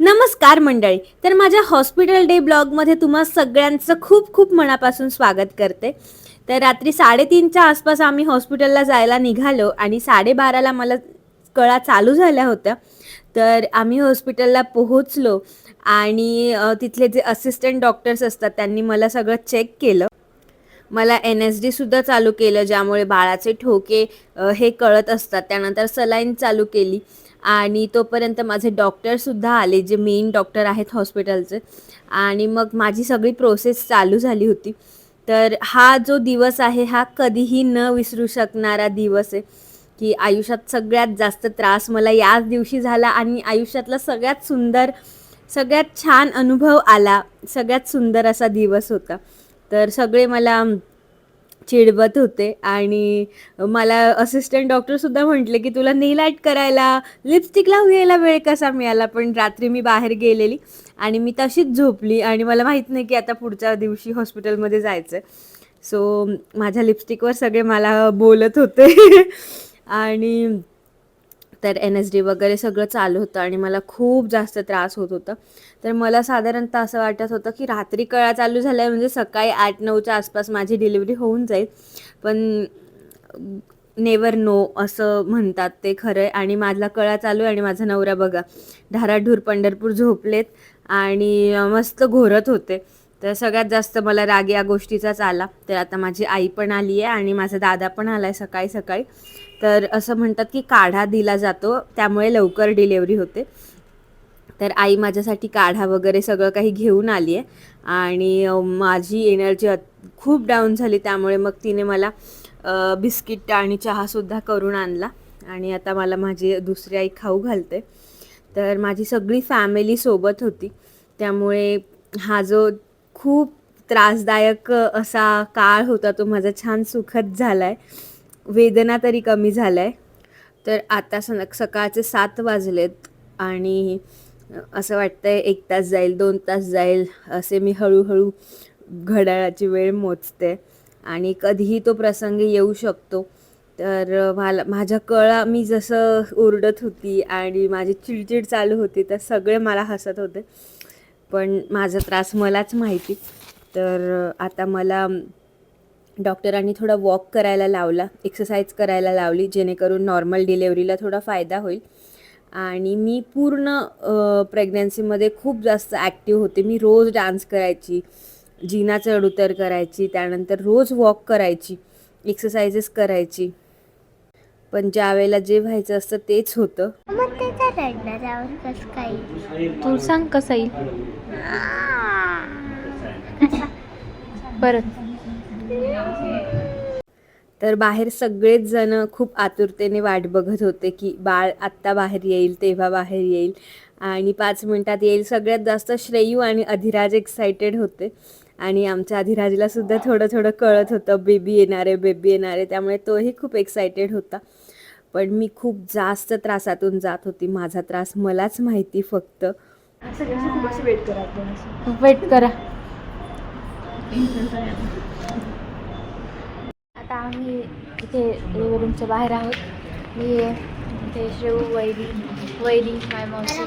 नमस्कार मंडळी. तर माझ्या हॉस्पिटल डे ब्लॉगमध्ये तुम्हा सगळ्यांचं खूप खूप मनापासून स्वागत करते. तर रात्री साडेतीनच्या आसपास आम्ही हॉस्पिटलला जायला निघालो आणि साडेबाराला मला कळा चालू झाल्या होत्या. तर आम्ही हॉस्पिटलला पोहोचलो आणि तिथले जे असिस्टंट डॉक्टर्स असतात त्यांनी मला सगळं चेक केलं. मला एन एस डीसुद्धा चालू केलं ज्यामुळे बाळाचे ठोके हे कळत असतात. त्यानंतर सलाईन चालू केली. आणि तोपर्यंत माझे डॉक्टरसुद्धा आले जे मेन डॉक्टर आहेत हॉस्पिटलचे आणि मग माझी सगळी प्रोसेस चालू झाली होती. तर हा जो दिवस आहे हा कधीही न विसरू शकणारा दिवस आहे. की आयुष्यात सगळ्यात जास्त त्रास मला याच दिवशी झाला आणि आयुष्यातला सगळ्यात सुंदर सगळ्यात छान अनुभव आला. सगळ्यात सुंदर असा दिवस होता. तर सगळे मला चिडवत होते. आणि मला असिस्टंट डॉक्टरसुद्धा म्हटले की तुला नेल आर्ट करायला लिपस्टिक लावून यायला वेळ कसा मिळाला? पण रात्री मी बाहेर गेलेली आणि मी तशीच झोपली. आणि मला माहीत नाही की आता पुढच्या दिवशी हॉस्पिटलमध्ये जायचं आहे सो माझ्या लिपस्टिकवर सगळे मला बोलत होते. आणि तर एन एस डी वगैरे सगळं चालू होतं आणि मला खूप जास्त त्रास होत होता. तर मला साधारणतः असं वाटत होतं की रात्री कळा चालू झाल्या म्हणजे सकाळी आठ नऊच्या आसपास माझी डिलिव्हरी होऊन जाईल. पण नेवर नो असं म्हणतात ते खरं आहे आणि माझा कळा चालू आहे आणि माझा नवरा बघा. धाराढूर पंढरपूर झोपलेत आणि मस्त घोरत होते. तर सगळ्यात जास्त मला राग या गोष्टीचाच आला. तर आता माझी आई पण आली आहे आणि माझा दादा पण आला आहे सकाळी सकाळी. तर असं म्हणतात की काढा दिला जातो त्यामुळे लवकर डिलेवरी होते. तर आई माझ्यासाठी काढा वगैरे सगळं काही घेऊन आली आहे. आणि माझी एनर्जी खूप डाऊन झाली त्यामुळे मग तिने मला बिस्किट आणि चहासुद्धा करून आणला. आणि आता मला माझी दुसरी आई खाऊ घालते. तर माझी सगळी फॅमिली सोबत होती. त्यामुळे हा जो खूप त्रासदायक असा काळ होता तो. माझा छान सुखद झाला आहे वेदना तरी कमी झाल्या आहे तर आता सन सकाळचे सात वाजलेत आणि असं वाटतंय एक तास जाईल दोन तास जाईल असे मी हळूहळू घड्याळाची वेळ मोजते. आणि कधीही तो प्रसंग येऊ शकतो. तर मला माझ्या कळा मी जसं ओरडत होती आणि माझी चिडचिड चालू होती तर सगळे मला हसत होते. पण माझा त्रास मलाच माहिती. तर आता मला डॉक्टरांनी थोडा वॉक करायला लावला एक्सरसाइज करायला लावली जेणेकरून नॉर्मल डिलेवरीला थोडा फायदा होईल. आणि मी पूर्ण प्रेग्नन्सीमध्ये खूप जास्त ॲक्टिव्ह होते. मी रोज डान्स करायची जिना चढउतर करायची त्यानंतर रोज वॉक करायची एक्सरसाइजेस करायची. पण ज्या वेळेला जे व्हायचं असतं तेच होतं. मग त्याचा रडण्यावर कसं तू सांग कसं येईल? परत तर बाहेर सगळेच जण खूप आतुरतेने वाट बघत होते की बाळ आत्ता बाहेर येईल तेव्हा बाहेर येईल. आणि पाच मिनटात येईल. सगळ्यात जास्त श्रेयू आणि अधिराज एक्सायटेड होते. आणि आमच्या अधिराजला सुद्धा थोडं थोडं कळत होतं बेबी येणार आहे बेबी येणार आहे. त्यामुळे तोही खूप एक्सायटेड होता. पण मी खूप जास्त त्रासातून जात होती. माझा त्रास मलाच माहिती फक्त वेट करा आता आम्ही इथे रूमच्या बाहेर आहोत. मी इथे श्रेऊ वैरी वैरी माय मावशी.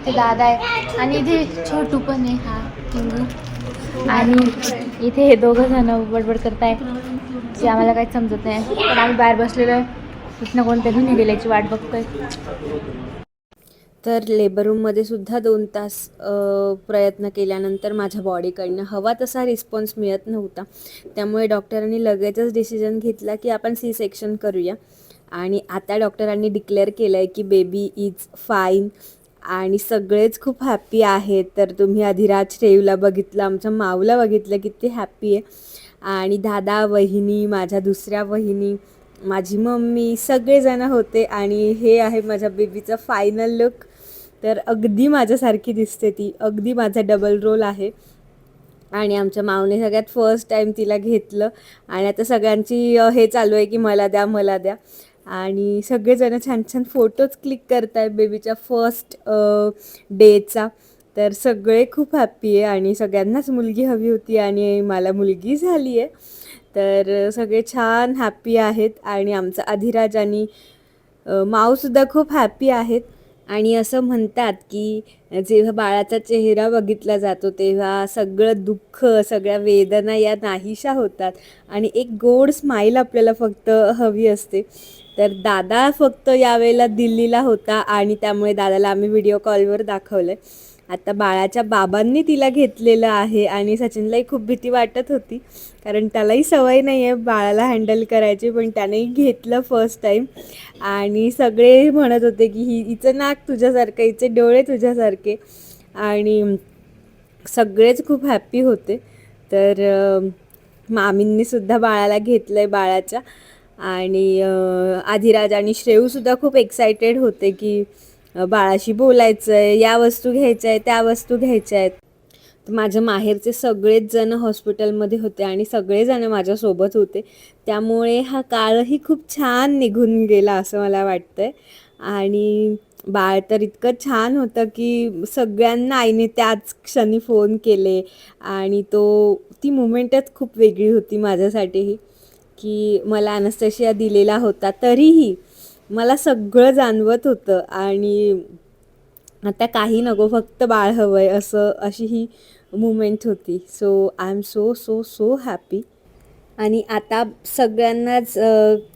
इथे दादा आहे. आणि इथे छोटू पण आहे हा टिंगू आणि इथे हे दोघं जण बडबड करताय जे आम्हाला काही समजत नाही. पण आम्ही बाहेर बसलेलो आहे. कुठं ना कोणत्या घेऊन गेल्याची वाट बघतोय. तर लेबर रूममध्ये सुद्धा दोन तास प्रयत्न केल्यानंतर माझ्या बॉडीकडनं हवा तसा रिस्पॉन्स मिळत नव्हता. त्यामुळे डॉक्टरांनी लगेचच डिसिजन घेतला की आपण सी सेक्शन करूया. आणि आता डॉक्टरांनी डिक्लेअर केलं आहे की बेबी इज फाईन आणि सगळेच खूप हॅप्पी आहेत. तर तुम्ही अधिराज ठेवला बघितलं आमच्या माऊला बघितलं किती हॅप्पी आहे. आणि दादा वहिनी माझ्या दुसऱ्या वहिनी माझी मम्मी सगळेजण होते. आणि हे आहे माझ्या बेबीचं फायनल लुक तर अगदी माझ्यासारखी दिसते ती. अगदी माझा डबल रोल आहे. आणि आमच्या मावने सगळ्यात फर्स्ट टाईम तिला घेतलं. आणि आता सगळ्यांची हे चालू आहे की मला द्या मला द्या. आणि सगळेजण छान छान फोटोज क्लिक करत आहेत बेबीच्या फर्स्ट डेचा तर सगळे खूप हॅप्पी आहे आणि सगळ्यांनाच मुलगी हवी होती आणि मला मुलगी झाली आहे. तर सगळे छान हॅप्पी आहेत. आणि आमचा अधिराज आणि मावसुद्धा खूप हॅप्पी आहेत. आणि असं म्हणतात की जेव्हा बाळाचा चेहरा बघितला जातो तेव्हा सगळं दुःख सगळ्या वेदना या नाहीशा होतात आणि एक गोड स्माईल आपल्याला फक्त हवी असते. तर दादा फक्त यावेळेला दिल्लीला होता आणि त्यामुळे दादाला आम्ही व्हिडिओ कॉलवर दाखवलं आहे आता बाळाच्या बाबांनी तिला घेतलेलं आहे आणि सचिनलाही खूप भीती वाटत होती. कारण त्यालाही सवय नाही आहे बाळाला हँडल करायची पण त्यानेही घेतलं फर्स्ट टाईम आणि सगळे म्हणत होते की ही हिचं नाक तुझ्यासारखं हिचे डोळे तुझ्यासारखे. आणि सगळेच खूप हॅप्पी होते. तर मामींनीसुद्धा बाळाला घेतलं आहे बाळाच्या. आणि आधिराज आणि श्रेयूसुद्धा खूप एक्सायटेड होते की बाळाशी बोलायचं आहे या वस्तू घ्यायच्या आहेत त्या वस्तू घ्यायच्या आहेत तर माझ्या माहेरचे सगळेच जण हॉस्पिटलमध्ये होते आणि सगळेजण माझ्यासोबत होते. त्यामुळे हा काळही खूप छान निघून गेला असं मला वाटतंय. आणि बाळ तर इतकं छान होतं की सगळ्यांना आईने त्याच क्षणी फोन केले आणि तो ती मुमेंटच खूप वेगळी होती माझ्यासाठीही की मला अनस्तशिया दिलेला होता तरीही मला सगळं जाणवत होतं आणि आता काही नको फक्त बाळ हवं आहे असं अशी ही मुमेंट होती. So I am so so so happy आणि आता सगळ्यांनाच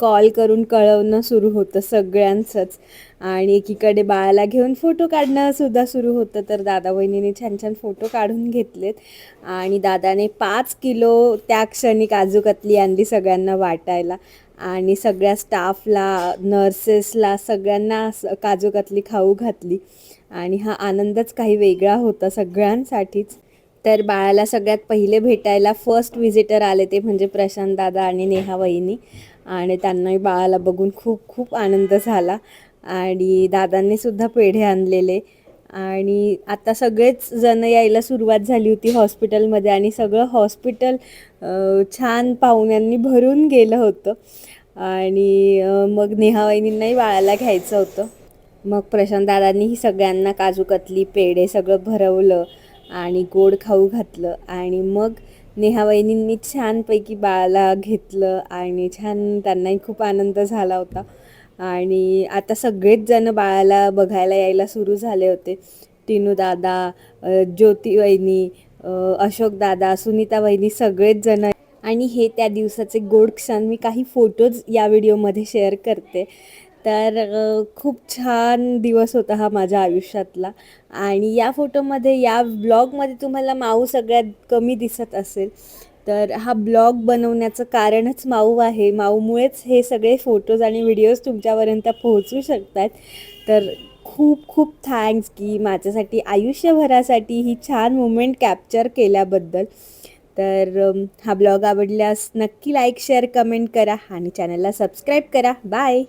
कॉल करून कळवणं सुरू होतं सगळ्यांचंच. आणि एकीकडे बाळाला घेऊन फोटो काढणंसुद्धा सुरू होतं तर दादा वहिनीने छान छान फोटो काढून घेतलेत. आणि दादाने पाच किलो त्या क्षणी काजू कतली आणली सगळ्यांना वाटायला. आणि सगळ्या स्टाफला नर्सेसला सगळ्यांना काजूकतली खाऊ घातली. आणि हा आनंदच काही वेगळा होता सगळ्यांसाठीच. तर बाळाला सगळ्यात पहिले भेटायला फर्स्ट व्हिजिटर आले ते म्हणजे प्रशांत दादा आणि नेहा वहिनी. आणि त्यांनाही बाळाला बघून खूप खूप आनंद झाला. आणि दादांनी सुद्धा पेढे आणलेले. आणि आता सगळेच जण यायला सुरुवात झाली होती हॉस्पिटलमध्ये आणि सगळं हॉस्पिटल छान पाहुण्यांनी भरून गेलं होतं. आणि मग नेहावाहिनींनाही बाळाला घ्यायचं होतं. मग प्रशांतदादांनीही सगळ्यांना काजू कतली पेढे सगळं भरवलं आणि गोड खाऊ घातलं. आणि मग नेहावहिनींनी छानपैकी बाळाला घेतलं आणि छान त्यांनाही खूप आनंद झाला होता. आणि आता सगळेच जण बाळाला बघायला यायला सुरू झाले होते. टिनू दादा ज्योती वहिनी अशोक दादा सुनीता वहिनी सगळेच जण. आणि हे त्या दिवसाचे गोड क्षण मी काही फोटोज या व्हिडिओमध्ये शेअर करते. तर खूप छान दिवस होता हा माझ्या आयुष्यातला. आणि या फोटोमध्ये या ब्लॉगमध्ये तुम्हाला माऊ सगळ्यात कमी दिसत असेल. तर हा ब्लॉग बनवण्याचं कारणच माऊ आहे. माऊमुळेच हे सगळे फोटोज आणि व्हिडिओज तुमच्यापर्यंत पोहोचू शकतात. तर खूप खूप थँक्स की माझ्यासाठी आयुष्यभरासाठी ही छान मुमेंट कॅप्चर केल्याबद्दल. तर हा ब्लॉग आवडल्यास नक्की लाईक शेअर कमेंट करा आणि चॅनलला सबस्क्राईब करा. बाय!